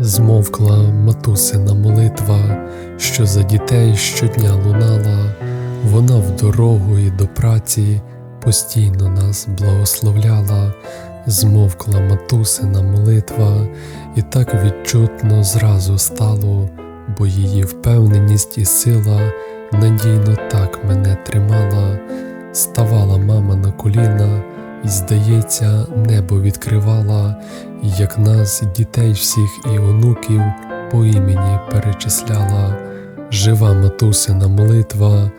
Змовкла матусина молитва, що за дітей щодня лунала, вона в дорогу і до праці постійно нас благословляла, змовкла матусина молитва, і так відчутно зразу стало, бо її впевненість і сила надійно так мене тримала, ставала мама на коліна, і, здається, небо відкривала, як нас, дітей всіх і онуків, по імені перечисляла. Жива матусина молитва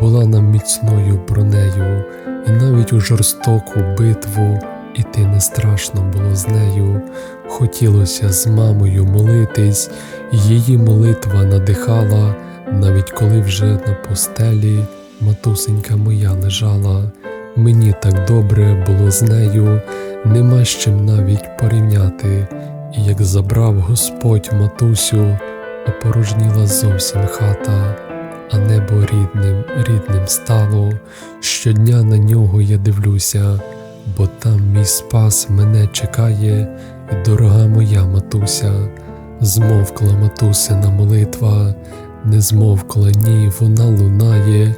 була нам міцною бронею, і навіть у жорстоку битву іти не страшно було з нею. Хотілося з мамою молитись, її молитва надихала, навіть коли вже на постелі матусенька моя лежала. Мені так добре було з нею, нема з чим навіть порівняти, і як забрав Господь матусю, опорожніла зовсім хата, а небо рідним, рідним стало. Щодня на нього я дивлюся, бо там мій спас мене чекає, і дорога моя матуся, змовкла матусина молитва, не вона лунає,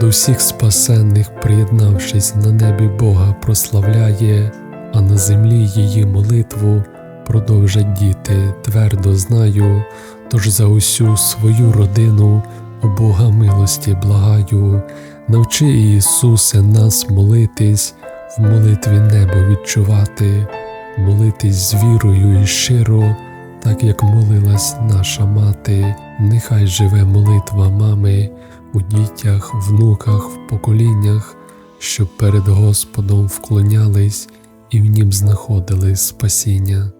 до всіх спасенних, приєднавшись на небі Бога, прославляє, а на землі її молитву продовжать діти, твердо знаю, тож за усю свою родину у Бога милості благаю, навчи Ісусе нас молитись, в молитві небо відчувати, молитись з вірою і щиро, так як молилась наша мати, нехай живе молитва мами у дітях, внуках, в поколіннях, щоб перед Господом вклонялись і в нім знаходили спасіння.